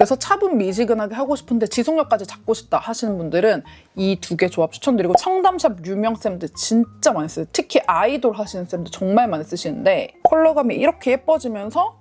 그래서 차분 미지근하게 하고 싶은데 지속력까지 잡고 싶다 하시는 분들은 이 두 개 조합 추천드리고 청담샵 유명 쌤들 진짜 많이 쓰요 특히 아이돌 하시는 쌤들 정말 많이 쓰시는데 컬러감이 이렇게 예뻐지면서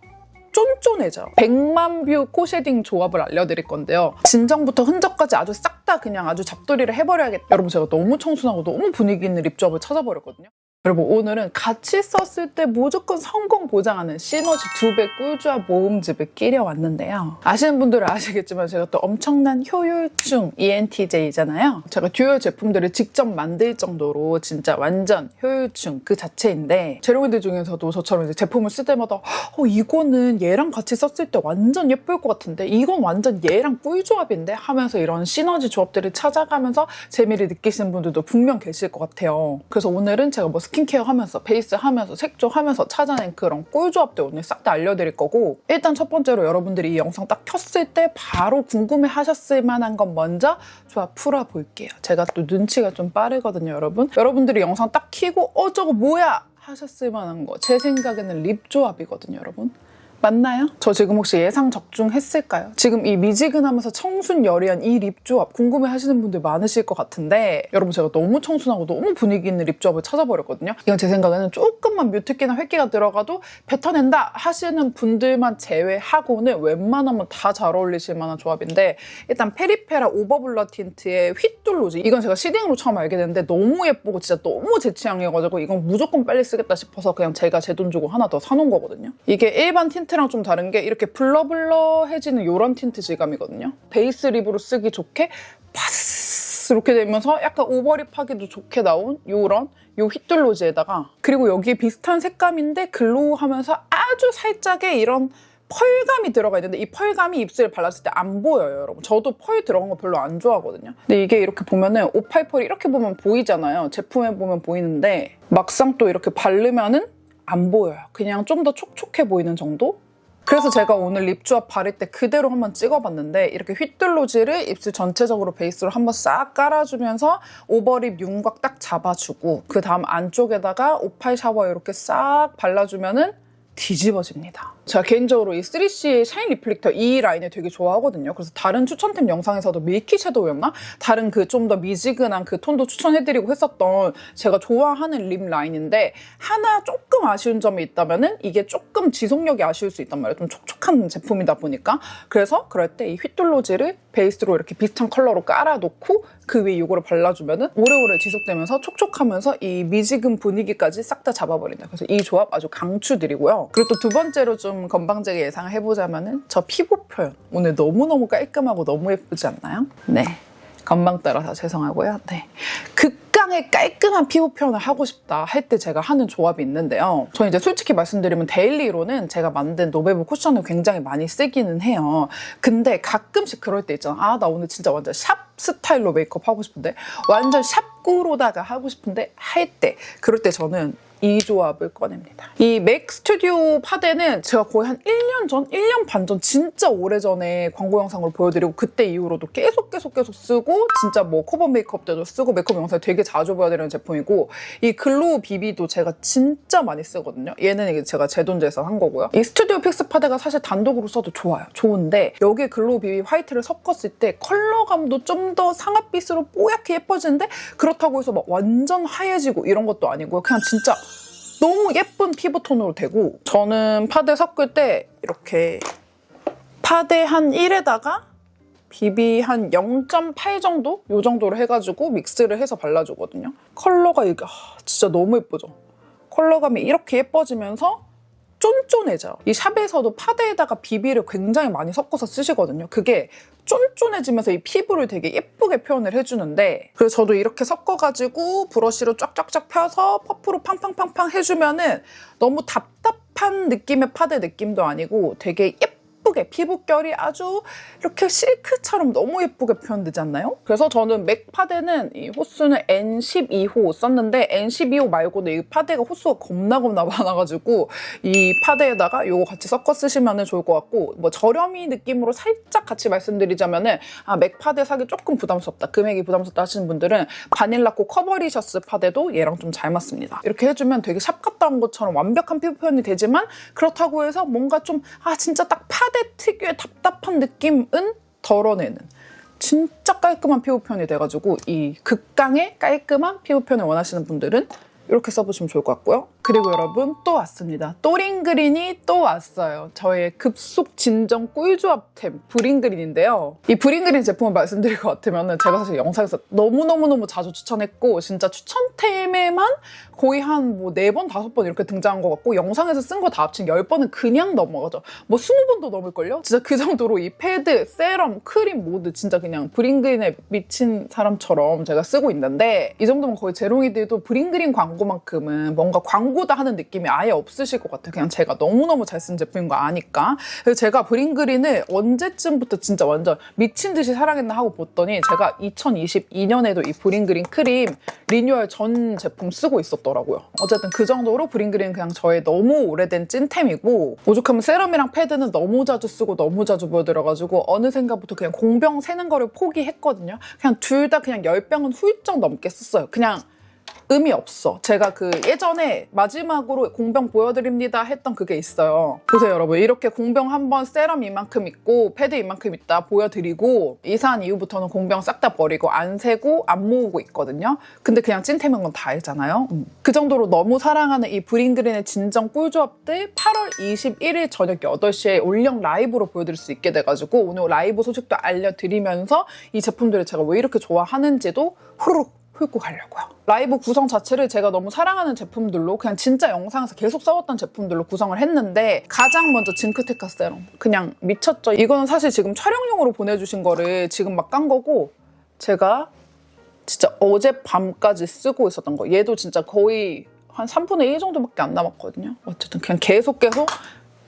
쫀쫀해져. 100만 뷰 코쉐딩 조합을 알려드릴 건데요. 진정부터 흔적까지 아주 싹 다 그냥 아주 잡돌이를 해버려야겠다. 여러분 제가 너무 청순하고 너무 분위기 있는 립 조합을 찾아버렸거든요. 여러분 오늘은 같이 썼을 때 무조건 성공 보장하는 시너지 두 배 꿀조합 모음집을 끼려 왔는데요. 아시는 분들은 아시겠지만 제가 또 엄청난 효율충 ENTJ잖아요. 제가 듀얼 제품들을 직접 만들 정도로 진짜 완전 효율충 그 자체인데 재롱이들 중에서도 저처럼 이제 제품을 쓸 때마다 어 이거는 얘랑 같이 썼을 때 완전 예쁠 것 같은데 이건 완전 얘랑 꿀조합인데 하면서 이런 시너지 조합들을 찾아가면서 재미를 느끼시는 분들도 분명 계실 것 같아요. 그래서 오늘은 제가 뭐 스킨 케어 하면서 베이스 하면서 색조 하면서 찾아낸 그런 꿀조합들 오늘 싹 다 알려드릴 거고 일단 첫 번째로 여러분들이 이 영상 딱 켰을 때 바로 궁금해 하셨을 만한 건 먼저 조합 풀어볼게요. 제가 또 눈치가 좀 빠르거든요, 여러분. 여러분들이 영상 딱 키고 어 저거 뭐야 하셨을 만한 거 제 생각에는 립 조합이거든요, 여러분. 맞나요? 저 지금 혹시 예상 적중했을까요? 지금 이 미지근하면서 청순 여리한 이 립 조합 궁금해 하시는 분들 많으실 것 같은데 여러분 제가 너무 청순하고 너무 분위기 있는 립 조합을 찾아버렸거든요. 이건 제 생각에는 조금만 뮤트기나 획기가 들어가도 뱉어낸다 하시는 분들만 제외하고는 웬만하면 다 잘 어울리실 만한 조합인데 일단 페리페라 오버블러 틴트의 휘뚤로즈 이건 제가 시딩으로 처음 알게 됐는데 너무 예쁘고 진짜 너무 제 취향이어가지고 이건 무조건 빨리 쓰겠다 싶어서 그냥 제가 제 돈 주고 하나 더 사놓은 거거든요. 이게 일반 틴트 랑 좀 다른 게 이렇게 블러블러해지는 이런 틴트 질감이거든요. 베이스 립으로 쓰기 좋게 파스 이렇게 되면서 약간 오버립하기도 좋게 나온 요런 요 휘뚤로즈에다가 그리고 여기에 비슷한 색감인데 글로우하면서 아주 살짝의 이런 펄감이 들어가 있는데 이 펄감이 입술에 발랐을 때 안 보여요, 여러분. 저도 펄 들어간 거 별로 안 좋아하거든요. 근데 이게 이렇게 보면은 오팔 펄이 이렇게 보면 보이잖아요. 제품에 보면 보이는데 막상 또 이렇게 바르면은 안 보여요. 그냥 좀 더 촉촉해 보이는 정도? 그래서 제가 오늘 립 조합 바를 때 그대로 한번 찍어봤는데 이렇게 휘뚤로즈를 입술 전체적으로 베이스로 한번 싹 깔아주면서 오버립 윤곽 딱 잡아주고 그 다음 안쪽에다가 오팔 샤워 이렇게 싹 발라주면은 뒤집어집니다. 제가 개인적으로 이 3CE의 샤인 리플렉터 이 라인을 되게 좋아하거든요. 그래서 다른 추천템 영상에서도 밀키 섀도우였나? 다른 그 좀 더 미지근한 그 톤도 추천해드리고 했었던 제가 좋아하는 립 라인인데 하나 조금 아쉬운 점이 있다면은 이게 조금 지속력이 아쉬울 수 있단 말이에요. 좀 촉촉한 제품이다 보니까. 그래서 그럴 때 이 휘뚤로즈를 베이스로 이렇게 비슷한 컬러로 깔아놓고 그 위에 이거를 발라주면은 오래오래 지속되면서 촉촉하면서 이 미지근 분위기까지 싹 다 잡아버린다. 그래서 이 조합 아주 강추드리고요. 그리고 또 두 번째로 좀 건방지게 예상을 해보자면은 저 피부 표현 오늘 너무너무 깔끔하고 너무 예쁘지 않나요? 네. 건방 따라서 죄송하고요. 네. 극 강의 깔끔한 피부 표현을 하고 싶다 할 때 제가 하는 조합이 있는데요. 저는 이제 솔직히 말씀드리면 데일리로는 제가 만든 노베브 쿠션을 굉장히 많이 쓰기는 해요. 근데 가끔씩 그럴 때 있잖아. 아, 나 오늘 진짜 완전 샵 스타일로 메이크업 하고 싶은데 완전 샵꾸로다가 하고 싶은데 할 때 그럴 때 저는 이 조합을 꺼냅니다. 이 맥 스튜디오 파데는 제가 거의 한 1년 전, 1년 반 전 진짜 오래전에 광고 영상을 보여드리고 그때 이후로도 계속 계속 계속 쓰고 진짜 뭐 커버 메이크업 때도 쓰고 메이크업 영상에 되게 자주 보여드리는 제품이고 이 글로우 비비도 제가 진짜 많이 쓰거든요. 얘는 이게 제가 제 돈 제서 한 거고요. 이 스튜디오 픽스 파데가 사실 단독으로 써도 좋아요. 좋은데 여기에 글로우 비비 화이트를 섞었을 때 컬러감도 좀 더 상아빛으로 뽀얗게 예뻐지는데 그렇다고 해서 막 완전 하얘지고 이런 것도 아니고요. 그냥 진짜 너무 예쁜 피부톤으로 되고 저는 파데 섞을 때 이렇게 파데 한 1에다가 비비 한 0.8 정도? 요 정도로 해가지고 믹스를 해서 발라주거든요. 컬러가 이게 아, 진짜 너무 예쁘죠? 컬러감이 이렇게 예뻐지면서 쫀쫀해져요. 이 샵에서도 파데에다가 비비를 굉장히 많이 섞어서 쓰시거든요. 그게 쫀쫀해지면서 이 피부를 되게 예쁘게 표현을 해주는데 그래서 저도 이렇게 섞어가지고 브러쉬로 쫙쫙쫙 펴서 퍼프로 팡팡팡팡 해주면은 너무 답답한 느낌의 파데 느낌도 아니고 되게 예쁘 게 피부결이 아주 이렇게 실크처럼 너무 예쁘게 표현되지 않나요? 그래서 저는 맥 파데는 이 호수는 N12호 썼는데 N12호 말고도 이 파데가 호수가 겁나 겁나 많아가지고 이 파데에다가 이거 같이 섞어 쓰시면 좋을 것 같고 뭐 저렴이 느낌으로 살짝 같이 말씀드리자면은 아, 맥 파데 사기 조금 부담스럽다 금액이 부담스럽다 하시는 분들은 바닐라코 커버리셔스 파데도 얘랑 좀 잘 맞습니다. 이렇게 해주면 되게 샵 갔다 온 것처럼 완벽한 피부 표현이 되지만 그렇다고 해서 뭔가 좀 아 진짜 딱 파데 패드 특유의 답답한 느낌은 덜어내는 진짜 깔끔한 피부 표현이 돼가지고 이 극강의 깔끔한 피부 표현을 원하시는 분들은 이렇게 써보시면 좋을 것 같고요. 그리고 여러분 또 왔습니다. 또링그린이 또 왔어요. 저의 급속 진정 꿀조합템 브링그린인데요. 이 브링그린 제품을 말씀드릴 것 같으면 제가 사실 영상에서 너무너무너무 자주 추천했고 진짜 추천템에만 거의 한 뭐 네 번, 다섯 번 이렇게 등장한 것 같고 영상에서 쓴 거 다 합친 열번은 그냥 넘어가죠. 뭐 스무 번도 넘을걸요? 진짜 그 정도로 이 패드, 세럼, 크림 모두 진짜 그냥 브링그린에 미친 사람처럼 제가 쓰고 있는데 이 정도면 거의 제롱이들도 브링그린 광고만큼은 뭔가 광고 다 하는 느낌이 아예 없으실 것 같아요. 그냥 제가 너무너무 잘 쓴 제품인 거 아니까. 그래서 제가 브링그린을 언제쯤부터 진짜 완전 미친 듯이 사랑했나 하고 봤더니 제가 2022년에도 이 브링그린 크림 리뉴얼 전 제품 쓰고 있었더라고요. 어쨌든 그 정도로 브링그린 그냥 저의 너무 오래된 찐템이고 오죽하면 세럼이랑 패드는 너무 자주 쓰고 너무 자주 보여드려가지고 어느샌가부터 그냥 공병 세는 거를 포기했거든요. 그냥 둘 다 그냥 10병은 훌쩍 넘게 썼어요. 그냥 의미 없어. 제가 그 예전에 마지막으로 공병 보여드립니다 했던 그게 있어요. 보세요, 여러분. 이렇게 공병 한 번 세럼 이만큼 있고 패드 이만큼 있다 보여드리고 이사한 이후부터는 공병 싹 다 버리고 안 세고 안 모으고 있거든요. 근데 그냥 찐템인 건 다 알잖아요. 음. 그 정도로 너무 사랑하는 이 브링그린의 진정 꿀조합들 8월 21일 저녁 8시에 올영 라이브로 보여드릴 수 있게 돼가지고 오늘 라이브 소식도 알려드리면서 이 제품들을 제가 왜 이렇게 좋아하는지도 후루룩 훑고 가려고요. 라이브 구성 자체를 제가 너무 사랑하는 제품들로 그냥 진짜 영상에서 계속 써왔던 제품들로 구성을 했는데 가장 먼저 징크테카 세럼 그냥 미쳤죠. 이거는 사실 지금 촬영용으로 보내주신 거를 지금 막 깐 거고 제가 진짜 어젯밤까지 쓰고 있었던 거. 얘도 진짜 거의 한 3분의 1 정도밖에 안 남았거든요. 어쨌든 그냥 계속 계속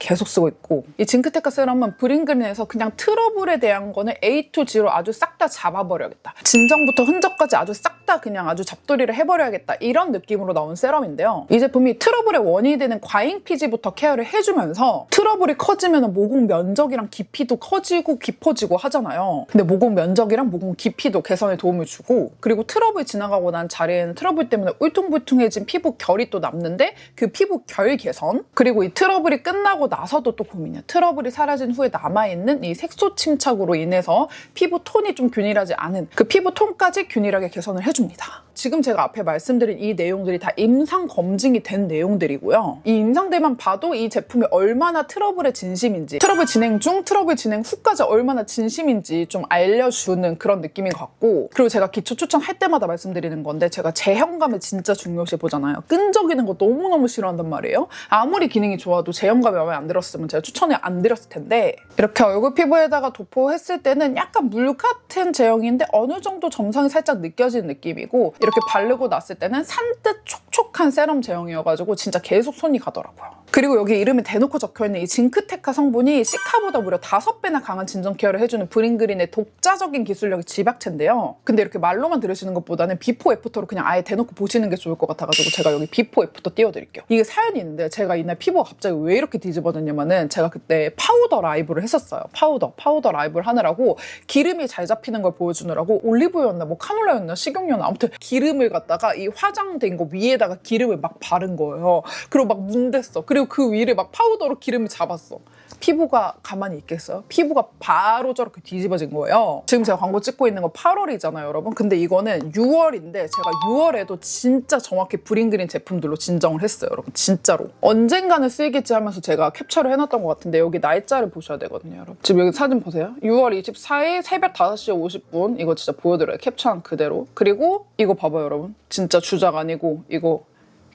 계속 쓰고 있고 이 징크테카 세럼은 브링그린에서 그냥 트러블에 대한 거는 A to G로 아주 싹 다 잡아버려야겠다. 진정부터 흔적까지 아주 싹 다 그냥 아주 잡돌이를 해버려야겠다. 이런 느낌으로 나온 세럼인데요. 이 제품이 트러블의 원인이 되는 과잉 피지부터 케어를 해주면서 트러블이 커지면 모공 면적이랑 깊이도 커지고 깊어지고 하잖아요. 근데 모공 면적이랑 모공 깊이도 개선에 도움을 주고 그리고 트러블 지나가고 난 자리에는 트러블 때문에 울퉁불퉁해진 피부 결이 또 남는데 그 피부 결 개선 그리고 이 트러블이 끝나고 나서도 또 고민이야. 트러블이 사라진 후에 남아있는 이 색소 침착으로 인해서 피부 톤이 좀 균일하지 않은 그 피부 톤까지 균일하게 개선을 해줍니다. 지금 제가 앞에 말씀드린 이 내용들이 다 임상 검증이 된 내용들이고요. 이 임상들만 봐도 이 제품이 얼마나 트러블의 진심인지, 트러블 진행 중, 트러블 진행 후까지 얼마나 진심인지 좀 알려주는 그런 느낌인 것 같고, 그리고 제가 기초 추천할 때마다 말씀드리는 건데, 제가 제형감을 진짜 중요시 보잖아요. 끈적이는 거 너무너무 싫어한단 말이에요. 아무리 기능이 좋아도 제형감이 마음에 안 들었으면 제가 추천을 안 드렸을 텐데, 이렇게 얼굴 피부에다가 도포했을 때는 약간 물 같은 제형인데, 어느 정도 점성이 살짝 느껴지는 느낌이고, 이렇게 바르고 났을 때는 산뜻 촉촉한 세럼 제형이어가지고 진짜 계속 손이 가더라고요. 그리고 여기 이름이 대놓고 적혀있는 이 징크테카 성분이 시카보다 무려 5배나 강한 진정 케어를 해주는 브링그린의 독자적인 기술력이 지박체인데요. 근데 이렇게 말로만 들으시는 것보다는 비포 애프터로 그냥 아예 대놓고 보시는 게 좋을 것 같아가지고 제가 여기 비포 애프터 띄워드릴게요. 이게 사연이 있는데 제가 이날 피부가 갑자기 왜 이렇게 뒤집어 졌냐면은 제가 그때 파우더 라이브를 했었어요. 파우더, 파우더 라이브를 하느라고 기름이 잘 잡히는 걸 보여주느라고 올리브유였나 뭐 카놀라였나 식용유였나 아무튼 기름을 갖다가 이 화장된 거 위에다가 기름을 막 바른 거예요. 그리고 막 문댔어. 그리고 그 위를 막 파우더로 기름을 잡았어. 피부가 가만히 있겠어요? 피부가 바로 저렇게 뒤집어진 거예요. 지금 제가 광고 찍고 있는 거 8월이잖아요, 여러분. 근데 이거는 6월인데 제가 6월에도 진짜 정확히 브링그린 제품들로 진정을 했어요, 여러분. 진짜로. 언젠가는 쓰이겠지 하면서 제가 캡처를 해놨던 것 같은데 여기 날짜를 보셔야 되거든요, 여러분. 지금 여기 사진 보세요. 6월 24일 새벽 5시 50분. 이거 진짜 보여드려요. 캡처한 그대로. 그리고 이거 봐봐요, 여러분. 진짜 주작 아니고 이거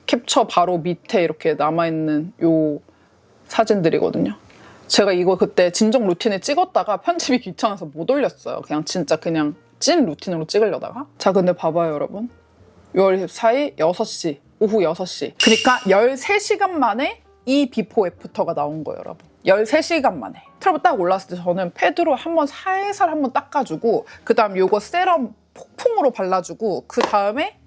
캡처 바로 밑에 이렇게 남아있는 요 사진들이거든요. 제가 이거 그때 진정 루틴을 찍었다가 편집이 귀찮아서 못 올렸어요. 그냥 진짜 그냥 찐 루틴으로 찍으려다가. 자, 근데 봐봐요, 여러분. 6월 24일 6시, 오후 6시. 그러니까 13시간 만에 이 비포 애프터가 나온 거예요, 여러분. 13시간 만에. 트러블 딱 올랐을 때 저는 패드로 한번 살살 한번 닦아주고, 그 다음 요거 세럼 폭풍으로 발라주고, 그 다음에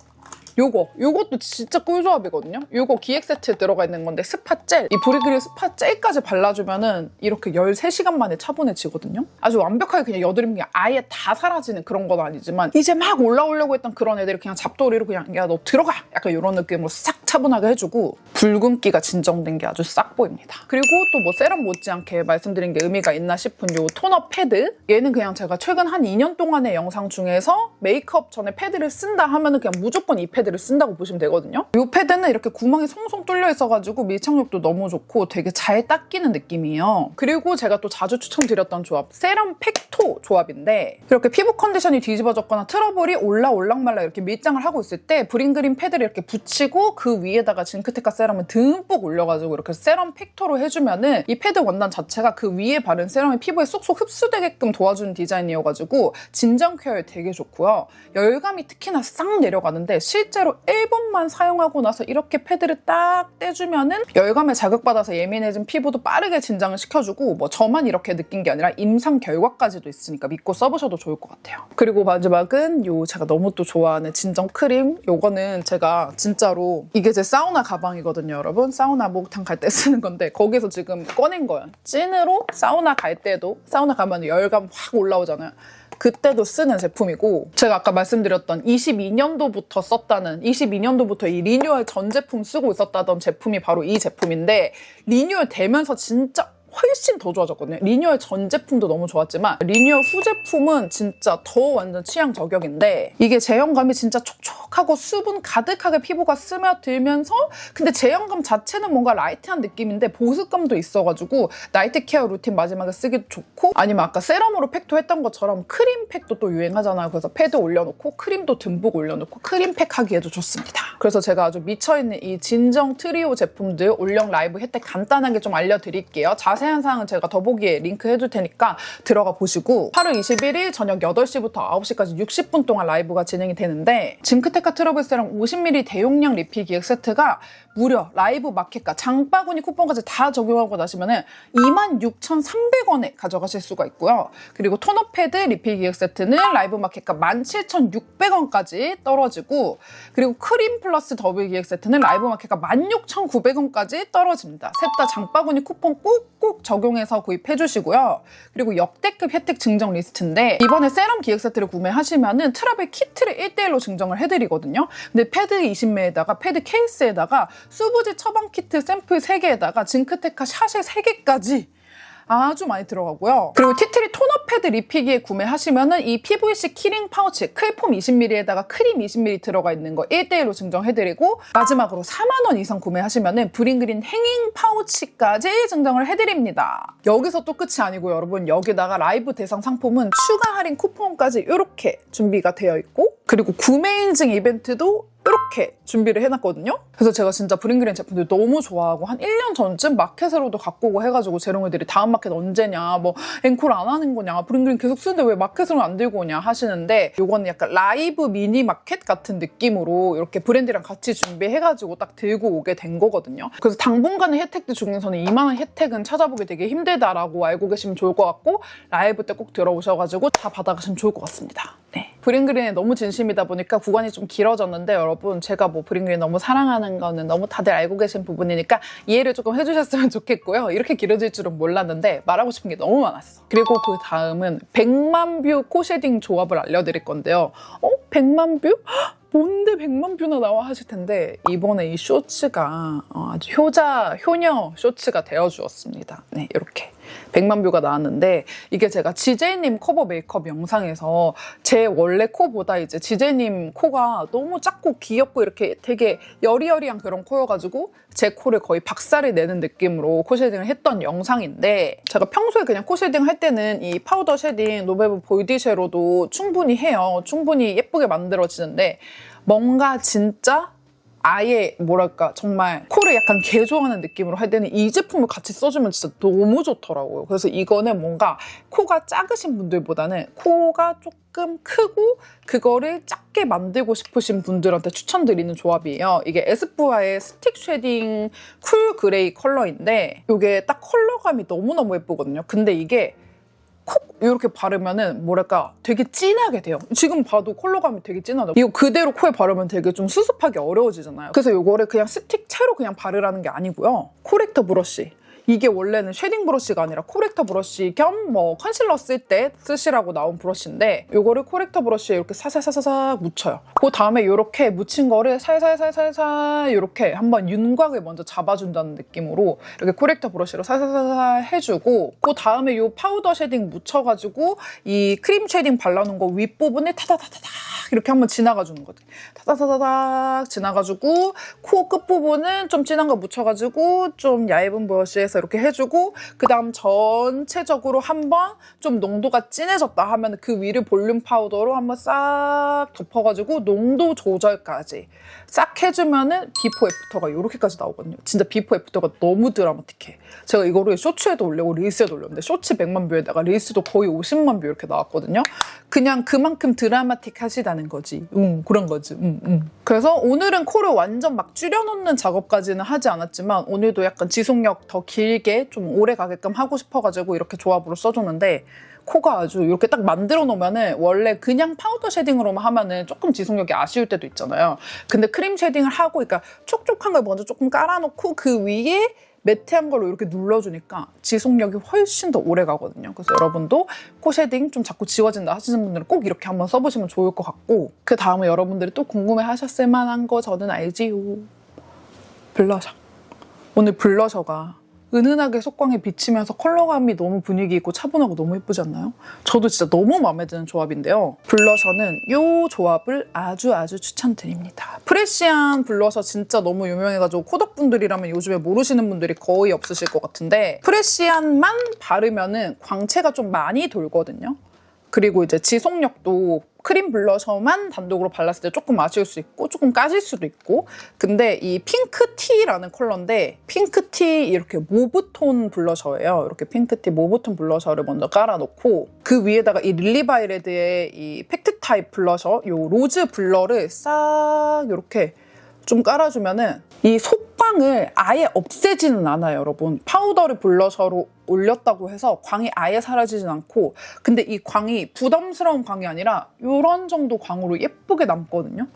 요거 요것도 진짜 꿀조합이거든요. 요거 기획 세트에 들어가 있는 건데 스파 젤. 이 브리그릴 스파 젤까지 발라주면은 이렇게 13시간 만에 차분해지거든요. 아주 완벽하게 그냥 여드름이 아예 다 사라지는 그런 건 아니지만 이제 막 올라오려고 했던 그런 애들이 그냥 잡돌이로 그냥 야 너 들어가 약간 이런 느낌으로 싹 차분하게 해주고 붉은기가 진정된 게 아주 싹 보입니다. 그리고 또 뭐 세럼 못지않게 말씀드린 게 의미가 있나 싶은 요 토너 패드 얘는 그냥 제가 최근 한 2년 동안의 영상 중에서 메이크업 전에 패드를 쓴다 하면은 그냥 무조건 이 패드 를 쓴다고 보시면 되거든요. 이 패드는 이렇게 구멍이 송송 뚫려 있어가지고 밀착력도 너무 좋고 되게 잘 닦이는 느낌이에요. 그리고 제가 또 자주 추천드렸던 조합 세럼 팩토 조합인데 이렇게 피부 컨디션이 뒤집어졌거나 트러블이 올라 올랑말라 이렇게 밀장을 하고 있을 때 브링그린 패드를 이렇게 붙이고 그 위에다가 징크테카 세럼을 듬뿍 올려가지고 이렇게 세럼 팩토로 해주면은 이 패드 원단 자체가 그 위에 바른 세럼이 피부에 쏙쏙 흡수되게끔 도와주는 디자인이어가지고 진정 케어에 되게 좋고요. 열감이 특히나 싹 내려가는데 실 제로 1분만 사용하고 나서 이렇게 패드를 딱 떼주면은 열감에 자극받아서 예민해진 피부도 빠르게 진정을 시켜주고 뭐 저만 이렇게 느낀 게 아니라 임상 결과까지도 있으니까 믿고 써보셔도 좋을 것 같아요. 그리고 마지막은 요 제가 너무 또 좋아하는 진정 크림. 요거는 제가 진짜로 이게 제 사우나 가방이거든요 여러분. 사우나 목욕탕 갈 때 쓰는 건데 거기서 지금 꺼낸 거예요. 찐으로 사우나 갈 때도 사우나 가면 열감 확 올라오잖아요 그때도 쓰는 제품이고 제가 아까 말씀드렸던 22년도부터 썼다는 22년도부터 이 리뉴얼 전 제품 쓰고 있었다던 제품이 바로 이 제품인데 리뉴얼 되면서 진짜 훨씬 더 좋아졌거든요. 리뉴얼 전 제품도 너무 좋았지만 리뉴얼 후 제품은 진짜 더 완전 취향 저격인데 이게 제형감이 진짜 촉촉하고 수분 가득하게 피부가 스며들면서 근데 제형감 자체는 뭔가 라이트한 느낌인데 보습감도 있어가지고 나이트 케어 루틴 마지막에 쓰기도 좋고 아니면 아까 세럼으로 팩도 했던 것처럼 크림 팩도 또 유행하잖아요. 그래서 패드 올려놓고 크림도 듬뿍 올려놓고 크림 팩 하기에도 좋습니다. 그래서 제가 아주 미쳐있는 이 진정 트리오 제품들 올영 라이브 혜택 간단하게 좀 알려드릴게요. 자 세한 사항은 제가 더보기에 링크 해둘 테니까 들어가 보시고 8월 21일 저녁 8시부터 9시까지 60분 동안 라이브가 진행이 되는데 징크테카 트러블 세럼 50ml 대용량 리필 기획 세트가 무려 라이브 마켓가 장바구니 쿠폰까지 다 적용하고 나시면은 26,300원에 가져가실 수가 있고요. 그리고 토너 패드 리필 기획 세트는 라이브 마켓가 17,600원까지 떨어지고 그리고 크림 플러스 더블 기획 세트는 라이브 마켓가 16,900원까지 떨어집니다. 셋 다 장바구니 쿠폰 꼭꼭 적용해서 구입해 주시고요. 그리고 역대급 혜택 증정 리스트인데 이번에 세럼 기획 세트를 구매하시면은 트러블 키트를 1대1로 증정을 해드리거든요. 근데 패드 20매에다가 패드 케이스에다가 수부지 처방 키트 샘플 3개에다가 징크테카 샷을 3개까지 아주 많이 들어가고요. 그리고 티트리 토너 패드 리피기에 구매하시면은 이 PVC 키링 파우치 클폼 20ml에다가 크림 20ml 들어가 있는 거 1대1로 증정해드리고 마지막으로 4만원 이상 구매하시면은 브링그린 행잉 파우치까지 증정을 해드립니다. 여기서 또 끝이 아니고 여러분 여기다가 라이브 대상 상품은 추가 할인 쿠폰까지 이렇게 준비가 되어 있고 그리고 구매 인증 이벤트도 이렇게 준비를 해놨거든요. 그래서 제가 진짜 브링그린 제품들 너무 좋아하고 한 1년 전쯤 마켓으로도 갖고 오고 해가지고 재롱이들이 다음 마켓 언제냐 뭐 앵콜 안 하는 거냐 브링그린 계속 쓰는데 왜 마켓으로 안 들고 오냐 하시는데 요거는 약간 라이브 미니 마켓 같은 느낌으로 이렇게 브랜드랑 같이 준비해가지고 딱 들고 오게 된 거거든요. 그래서 당분간의 혜택들 중에서는 이만한 혜택은 찾아보기 되게 힘들다라고 알고 계시면 좋을 것 같고 라이브 때 꼭 들어오셔가지고 다 받아가시면 좋을 것 같습니다. 네. 브링그린에 너무 진심이다 보니까 구간이 좀 길어졌는데 여러분 제가 뭐 브링그린 너무 사랑하는 거는 너무 다들 알고 계신 부분이니까 이해를 조금 해주셨으면 좋겠고요. 이렇게 길어질 줄은 몰랐는데 말하고 싶은 게 너무 많았어. 그리고 그 다음은 100만 뷰 코쉐딩 조합을 알려드릴 건데요. 어? 100만 뷰? 헉, 뭔데 100만 뷰나 나와 하실 텐데 이번에 이 쇼츠가 어, 아주 효자, 효녀 쇼츠가 되어주었습니다. 네, 이렇게 100만 뷰가 나왔는데 이게 제가 지제이님 커버 메이크업 영상에서 제 원래 코보다 이제 지제이님 코가 너무 작고 귀엽고 이렇게 되게 여리여리한 그런 코여가지고 제 코를 거의 박살이 내는 느낌으로 코 쉐딩을 했던 영상인데 제가 평소에 그냥 코 쉐딩 할 때는 이 파우더 쉐딩 노베브 보이디 쉐로도 충분히 해요. 충분히 예쁘게 만들어지는데 뭔가 진짜 아예 뭐랄까 정말 코를 약간 개조하는 느낌으로 할 때는 이 제품을 같이 써주면 진짜 너무 좋더라고요. 그래서 이거는 뭔가 코가 작으신 분들보다는 코가 조금 크고 그거를 작게 만들고 싶으신 분들한테 추천드리는 조합이에요. 이게 에스쁘아의 스틱 쉐딩 쿨 그레이 컬러인데 이게 딱 컬러감이 너무너무 예쁘거든요. 근데 이게 콕 이렇게 바르면은 뭐랄까 되게 진하게 돼요. 지금 봐도 컬러감이 되게 진하죠. 이거 그대로 코에 바르면 되게 좀 수습하기 어려워지잖아요. 그래서 이거를 그냥 스틱 채로 그냥 바르라는 게 아니고요. 코렉터 브러쉬. 이게 원래는 쉐딩 브러쉬가 아니라 코렉터 브러쉬 겸 뭐 컨실러 쓸 때 쓰시라고 나온 브러쉬인데 이거를 코렉터 브러쉬에 이렇게 사사사사삭 묻혀요. 그 다음에 이렇게 묻힌 거를 살살살살살 이렇게 한번 윤곽을 먼저 잡아준다는 느낌으로 이렇게 코렉터 브러쉬로 살살살살 해주고 그 다음에 이 파우더 쉐딩 묻혀가지고 이 크림 쉐딩 발라놓은 거 윗부분에 타다다다닥 이렇게 한번 지나가주는 거지. 타다다다닥 지나가지고 코 끝부분은 좀 진한 거 묻혀가지고 좀 얇은 브러쉬에서 이렇게 해주고 그 다음 전체적으로 한번 좀 농도가 진해졌다 하면 그 위를 볼륨 파우더로 한번 싹 덮어가지고 농도 조절까지 싹 해주면은 비포 애프터가 이렇게까지 나오거든요. 진짜 비포 애프터가 너무 드라마틱해. 제가 이거를 쇼츠에도 올리고 릴스에도 올렸는데 쇼츠 100만 뷰에다가 릴스도 거의 50만 뷰 이렇게 나왔거든요. 그냥 그만큼 드라마틱하시다는 거지. 음, 그런 거지. 음, 음. 그래서 오늘은 코를 완전 막 줄여놓는 작업까지는 하지 않았지만 오늘도 약간 지속력 더길 게 좀 오래 가게끔 하고 싶어가지고 이렇게 조합으로 써줬는데 코가 아주 이렇게 딱 만들어 놓으면은 원래 그냥 파우더 쉐딩으로만 하면은 조금 지속력이 아쉬울 때도 있잖아요. 근데 크림 쉐딩을 하고 그러니까 촉촉한 걸 먼저 조금 깔아놓고 그 위에 매트한 걸로 이렇게 눌러주니까 지속력이 훨씬 더 오래 가거든요. 그래서 여러분도 코 쉐딩 좀 자꾸 지워진다 하시는 분들은 꼭 이렇게 한번 써보시면 좋을 것 같고 그 다음에 여러분들이 또 궁금해 하셨을 만한 거 저는 알지요. 블러셔. 오늘 블러셔가 은은하게 속광에 비치면서 컬러감이 너무 분위기 있고 차분하고 너무 예쁘지 않나요? 저도 진짜 너무 마음에 드는 조합인데요. 블러셔는 이 조합을 아주 아주 추천드립니다. 프레시한 블러셔 진짜 너무 유명해가지고 코덕분들이라면 요즘에 모르시는 분들이 거의 없으실 것 같은데 프레시한만 바르면은 광채가 좀 많이 돌거든요. 그리고 이제 지속력도 크림 블러셔만 단독으로 발랐을 때 조금 아쉬울 수 있고 조금 까질 수도 있고. 근데 이 핑크티라는 컬러인데 핑크티 이렇게 모브톤 블러셔예요. 이렇게 핑크티 모브톤 블러셔를 먼저 깔아놓고 그 위에다가 이 릴리바이레드의 이 팩트 타입 블러셔 요 로즈 블러를 싹 이렇게 좀 깔아주면은 이 속광을 아예 없애지는 않아요, 여러분. 파우더를 블러셔로 올렸다고 해서 광이 아예 사라지진 않고 근데 이 광이 부담스러운 광이 아니라 이런 정도 광으로 예쁘게 남거든요.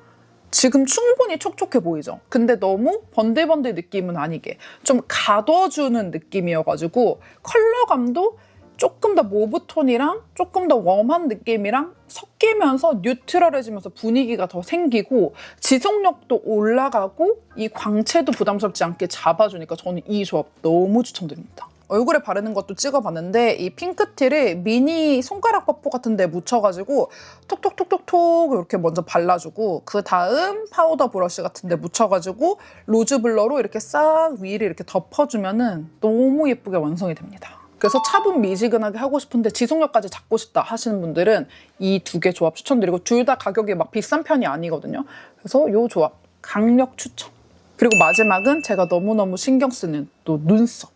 지금 충분히 촉촉해 보이죠? 근데 너무 번들번들 느낌은 아니게 좀 가둬주는 느낌이어가지고 컬러감도 조금 더 모브톤이랑 조금 더 웜한 느낌이랑 섞이면서 뉴트럴해지면서 분위기가 더 생기고 지속력도 올라가고 이 광채도 부담스럽지 않게 잡아주니까 저는 이 조합 너무 추천드립니다. 얼굴에 바르는 것도 찍어봤는데 이 핑크티를 미니 손가락 퍼프 같은 데 묻혀가지고 톡톡톡톡톡 이렇게 먼저 발라주고 그 다음 파우더 브러쉬 같은 데 묻혀가지고 로즈 블러로 이렇게 싹 위를 이렇게 덮어주면 은 너무 예쁘게 완성이 됩니다. 그래서 차분 미지근하게 하고 싶은데 지속력까지 잡고 싶다 하시는 분들은 이 두 개 조합 추천드리고 둘 다 가격이 막 비싼 편이 아니거든요. 그래서 이 조합 강력 추천. 그리고 마지막은 제가 너무너무 신경 쓰는 또 눈썹.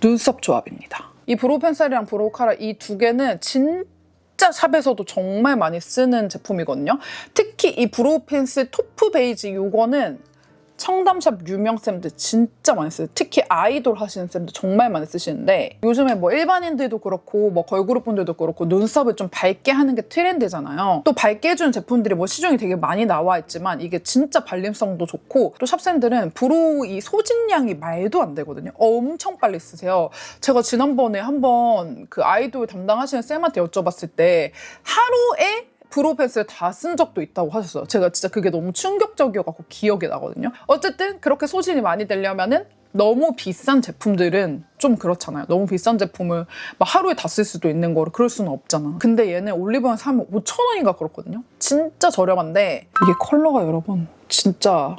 눈썹 조합입니다. 이 브로우 펜슬이랑 브로우 카라 이 두 개는 진짜 샵에서도 정말 많이 쓰는 제품이거든요. 특히 이 브로우 펜슬 토프 베이지 요거는 청담샵 유명 쌤들 진짜 많이 써요. 특히 아이돌 하시는 쌤들 정말 많이 쓰시는데 요즘에 뭐 일반인들도 그렇고 뭐 걸그룹 분들도 그렇고 눈썹을 좀 밝게 하는 게 트렌드잖아요. 또 밝게 해주는 제품들이 뭐 시중에 되게 많이 나와 있지만 이게 진짜 발림성도 좋고 또 샵쌤들은 브로우 이 소진량이 말도 안 되거든요. 엄청 빨리 쓰세요. 제가 지난번에 한번 그 아이돌 담당하시는 쌤한테 여쭤봤을 때 하루에 브로펜슬 다 쓴 적도 있다고 하셨어요. 제가 진짜 그게 너무 충격적이어갖고 기억이 나거든요. 어쨌든 그렇게 소진이 많이 되려면은 너무 비싼 제품들은 좀 그렇잖아요. 너무 비싼 제품을 막 하루에 다 쓸 수도 있는 거를 그럴 수는 없잖아. 근데 얘는 올리브영 사면 5천 원인가 그렇거든요. 진짜 저렴한데 이게 컬러가 여러분 진짜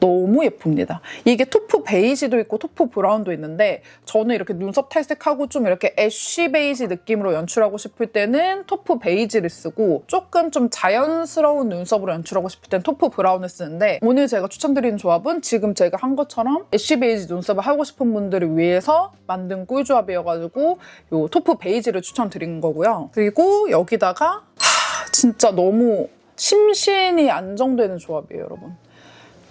너무 예쁩니다. 이게 토프 베이지도 있고 토프 브라운도 있는데 저는 이렇게 눈썹 탈색하고 좀 이렇게 애쉬 베이지 느낌으로 연출하고 싶을 때는 토프 베이지를 쓰고 조금 좀 자연스러운 눈썹으로 연출하고 싶을 때는 토프 브라운을 쓰는데 오늘 제가 추천드리는 조합은 지금 제가 한 것처럼 애쉬 베이지 눈썹을 하고 싶은 분들을 위해서 만든 꿀조합이어가지고 이 토프 베이지를 추천드린 거고요. 그리고 여기다가 하, 진짜 너무 심신이 안정되는 조합이에요, 여러분.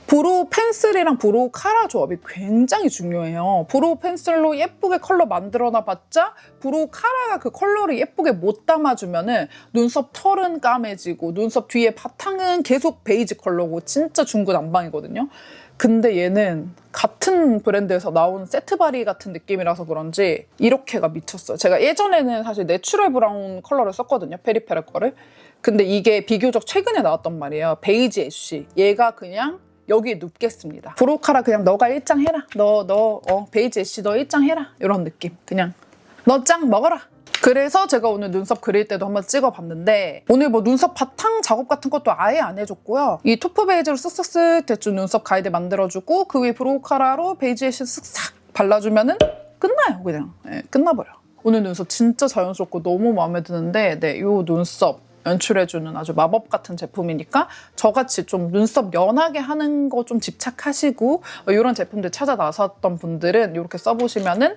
브로우 펜슬이랑 브로우 카라 조합이 굉장히 중요해요. 브로우 펜슬로 예쁘게 컬러 만들어놔 봤자 브로우 카라가 그 컬러를 예쁘게 못 담아주면은 눈썹 털은 까매지고 눈썹 뒤에 바탕은 계속 베이지 컬러고 진짜 중구난방이거든요. 근데 얘는 같은 브랜드에서 나온 세트 바리 같은 느낌이라서 그런지 이렇게가 미쳤어요. 제가 예전에는 사실 내추럴 브라운 컬러를 썼거든요. 페리페라 거를. 근데 이게 비교적 최근에 나왔단 말이에요. 베이지 애쉬. 얘가 그냥 여기에 눕겠습니다. 브로카라 그냥 너가 일장 해라. 너, 너, 어, 베이지 애쉬 너 일장 해라. 이런 느낌. 그냥 너 짱 먹어라. 그래서 제가 오늘 눈썹 그릴 때도 한번 찍어봤는데 오늘 뭐 눈썹 바탕 작업 같은 것도 아예 안 해줬고요. 이 토프 베이지로 쓱쓱쓱 대충 눈썹 가이드 만들어주고 그 위에 브로우 카라로 베이지 애쉬 쓱싹 발라주면은 끝나요 그냥. 예, 끝나버려. 오늘 눈썹 진짜 자연스럽고 너무 마음에 드는데 네, 요 눈썹 연출해주는 아주 마법 같은 제품이니까 저같이 좀 눈썹 연하게 하는 거 좀 집착하시고 이런 제품들 찾아 나섰던 분들은 이렇게 써보시면은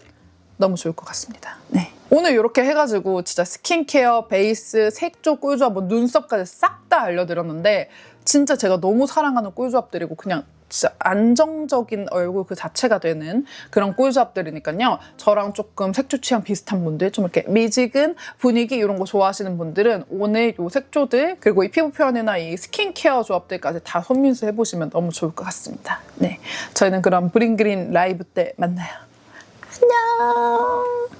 너무 좋을 것 같습니다. 네. 오늘 이렇게 해가지고 진짜 스킨케어, 베이스, 색조, 꿀조합, 뭐 눈썹까지 싹 다 알려드렸는데 진짜 제가 너무 사랑하는 꿀조합들이고 그냥 진짜 안정적인 얼굴 그 자체가 되는 그런 꿀조합들이니까요. 저랑 조금 색조 취향 비슷한 분들, 좀 이렇게 미지근 분위기 이런 거 좋아하시는 분들은 오늘 요 색조들 그리고 이 피부 표현이나 이 스킨케어 조합들까지 다 손민수 해보시면 너무 좋을 것 같습니다. 네, 저희는 그럼 브링그린 라이브 때 만나요. 안녕.